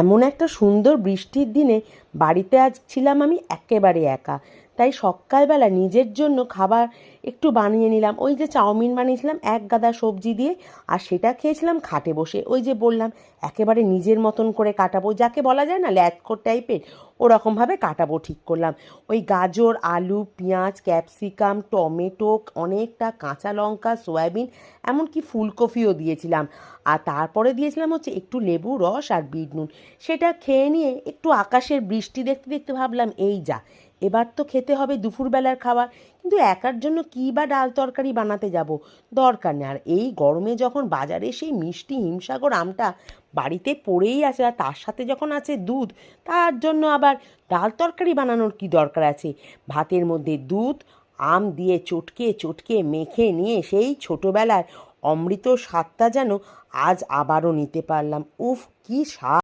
এমন একটা সুন্দর বৃষ্টির দিনে বাড়িতে আজ ছিলাম আমি একেবারে একা। তাই সকালবেলা নিজের জন্য খাবার একটু বানিয়ে নিলাম। ওই যে চাউমিন বানিয়েছিলাম, এক গাদা সবজি দিয়ে, আর সেটা খেয়েছিলাম খাটে বসে। ওই যে বললাম, একেবারে নিজের মতন করে কাটাবো। যাকে বলা যায় না ল্যাথকোর টাইপের, ওরকমভাবে কাটাবো ঠিক করলাম। ওই গাজর, আলু, পেঁয়াজ, ক্যাপসিকাম, টমেটো, অনেকটা কাঁচা লঙ্কা, সয়াবিন, এমনকি ফুলকপিও দিয়েছিলাম। আর তারপরে দিয়েছিলাম হচ্ছে একটু লেবু, রস আর বিট নুন। সেটা খেয়ে নিয়ে একটু আকাশের বৃষ্টি দেখতে দেখতে ভাবলাম, এই যা। এবার তো খেতে হবে দুপুরবেলার খাবার, কিন্তু একার জন্য কী বা ডাল তরকারি বানাতে যাব? দরকার নেই। আর এই গরমে যখন বাজারে সেই মিষ্টি হিমসাগর আমটা বাড়িতে পড়েই আছে আর তার সাথে যখন আছে দুধ, তার জন্য আবার ডাল তরকারি বানানোর কি দরকার আছে? ভাতের মধ্যে দুধ, আম দিয়ে চটকে চটকে মেখে নিয়ে সেই ছোটোবেলার অমৃত স্বাদটা যেন আজ আবারও নিতে পারলাম। উফ, কি স্বাদ!